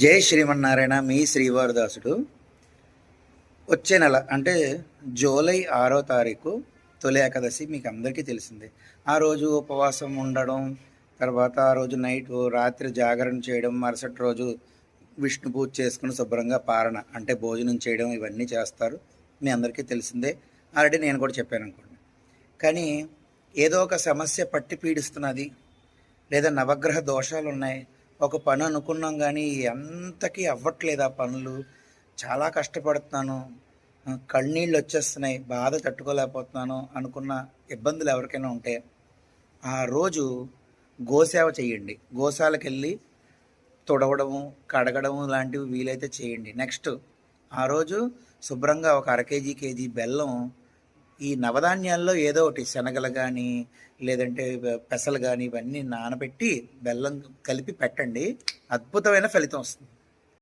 జై శ్రీమన్నారాయణ మీ శ్రీవారదాసుడు. వచ్చే నెల అంటే జూలై ఆరో తారీఖు తొలి ఏకాదశి మీకు అందరికీ తెలిసిందే. ఆ రోజు ఉపవాసం ఉండడం తర్వాత ఆ రోజు నైట్ రాత్రి జాగరణ చేయడం మరుసటి రోజు విష్ణు పూజ చేసుకుని శుభ్రంగా పారణ అంటే భోజనం చేయడం ఇవన్నీ చేస్తారు. మీ అందరికీ తెలిసిందే. ఆల్రెడీ నేను కూడా చెప్పాను అనుకోండి. కానీ ఏదో ఒక సమస్య పట్టి పీడిస్తున్నది లేదా నవగ్రహ దోషాలు ఉన్నాయి ఒక పని అనుకున్నాం కానీ ఎంతకీ అవ్వట్లేదు ఆ పనులు. చాలా కష్టపడుతున్నాను. కళ్ళనీళ్ళు వచ్చేస్తున్నాయి. బాధ తట్టుకోలేకపోతున్నాను అనుకున్న ఇబ్బందులు ఎవరికైనా ఉంటే ఆ రోజు గోసేవ చేయండి. గోశాలకు వెళ్ళి తుడవడము కడగడము లాంటివి వీలైతే చేయండి. నెక్స్ట్ ఆ రోజు శుభ్రంగా ఒక అర కేజీ కేజీ బెల్లం ఈ నవధాన్యాల్లో ఏదో ఒకటి శనగలు కానీ లేదంటే పెసలు కానీ ఇవన్నీ నానబెట్టి బెల్లం కలిపి పెట్టండి. అద్భుతమైన ఫలితం వస్తుంది.